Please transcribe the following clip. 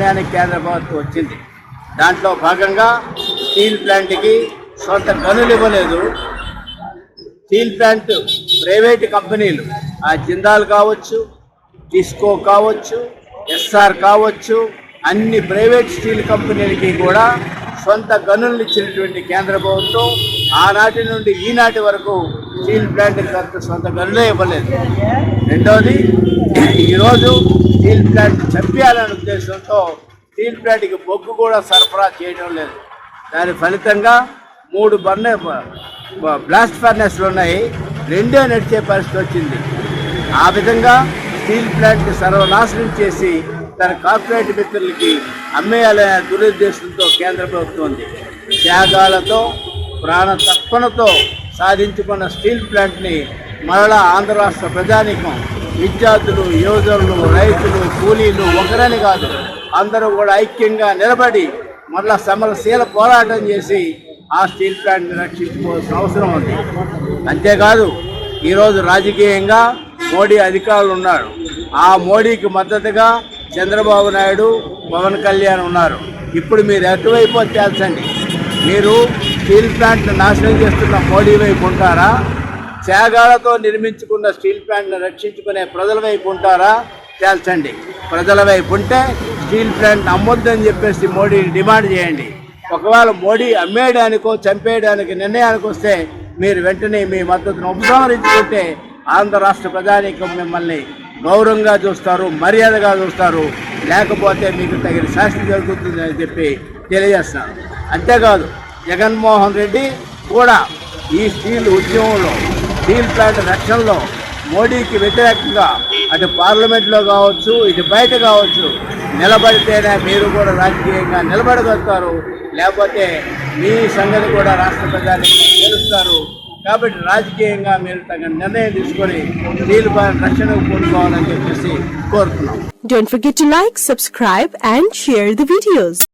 నిర్ణయానికి కేంద్ర ప్రభుత్వం వచ్చింది. దాంట్లో భాగంగా స్టీల్ ప్లాంట్కి సొంత గనులు ఇవ్వలేదు. స్టీల్ ప్లాంట్ ప్రైవేట్ కంపెనీలు ఆ జిందాల్ కావచ్చు డిస్కో కావచ్చు ఎస్ఆర్ కావచ్చు అన్ని ప్రైవేట్ స్టీల్ కంపెనీలకి కూడా సొంత గనులను ఇచ్చినటువంటి కేంద్ర ప్రభుత్వం ఆనాటి నుండి ఈనాటి వరకు స్టీల్ ప్లాంట్ అంత సొంత గనులే ఇవ్వలేదు. రెండవది ఈరోజు స్టీల్ ప్లాంట్ చంపేయాలనే ఉద్దేశంతో స్టీల్ ప్లాంట్కి బొగ్గు కూడా సరఫరా చేయడం లేదు. దాని ఫలితంగా మూడు బర్నె బ్లాస్ట్ ఫర్నెస్లు ఉన్నాయి. రెండే నడిచే పరిస్థితి వచ్చింది. ఆ విధంగా స్టీల్ ప్లాంట్ సర్వనాశనం చేసి తన కార్పొరేట్ మిత్రులకి అమ్మేయాలనే దురుద్దేశంతో కేంద్ర ప్రభుత్వం ఉంది. త్యాగాలతో ప్రాణ తప్పనతో సాధించుకున్న స్టీల్ ప్లాంట్ని మరలా ఆంధ్ర రాష్ట్ర ప్రజానికం విద్యార్థులు యువజనులు రైతులు కూలీలు ఒకరని కాదు అందరూ కూడా ఐక్యంగా నిలబడి మరలా సమరశీల పోరాటం చేసి ఆ స్టీల్ ప్లాంట్ని రక్షించుకోవాల్సిన అవసరం ఉంది. అంతేకాదు ఈరోజు రాజకీయంగా మోడీ అధికారులు ఉన్నారు. ఆ మోడీకి మద్దతుగా చంద్రబాబు నాయుడు పవన్ కళ్యాణ్ ఉన్నారు. ఇప్పుడు మీరు అటువైపు వచ్చేల్సండి మీరు స్టీల్ ప్లాంట్ను నాశనం చేస్తున్న మోడీ వైపు ఉంటారా? త్యాగాలతో నిర్మించుకున్న స్టీల్ ప్లాంట్ను రక్షించుకునే ప్రజల వైపు ఉంటారా? తేల్చండి. ప్రజల వైపు ఉంటే స్టీల్ ప్లాంట్ అమ్మొద్దని చెప్పేసి మోడీని డిమాండ్ చేయండి. ఒకవేళ మోడీ అమ్మేయడానికో చంపేయడానికి నిర్ణయానికి వస్తే మీరు వెంటనే మీ మద్దతును ఉపసంహరించుకుంటే ఆంధ్ర రాష్ట్ర ప్రజానీకం మిమ్మల్ని గౌరవంగా చూస్తారు మర్యాదగా చూస్తారు. లేకపోతే మీకు తగిన శాస్తి జరుగుతుంది అని చెప్పి తెలియజేస్తున్నాను అంతేకాదు జగన్మోహన్ రెడ్డి కూడా ఈ స్టీల్ ఉద్యమంలో స్టీల్ ప్లాంట్ రక్షణలో మోడీకి వ్యతిరేకంగా అటు పార్లమెంట్లో కావచ్చు ఇటు బయట కావచ్చు నిలబడితేనే మీరు కూడా రాజకీయంగా నిలబడగలుగుతారు. లేకపోతే మీ సంగతి కూడా రాష్ట్ర ప్రజానికి తెలుస్తారు. కాబట్టి రాజకీయంగా మీరు తగిన నిర్ణయం తీసుకొని నీళ్ళు ప్లాంట్ రక్షణకు పూనుకోవాలని చెప్పేసి కోరుతున్నాం Don't forget to like, subscribe and share the videos.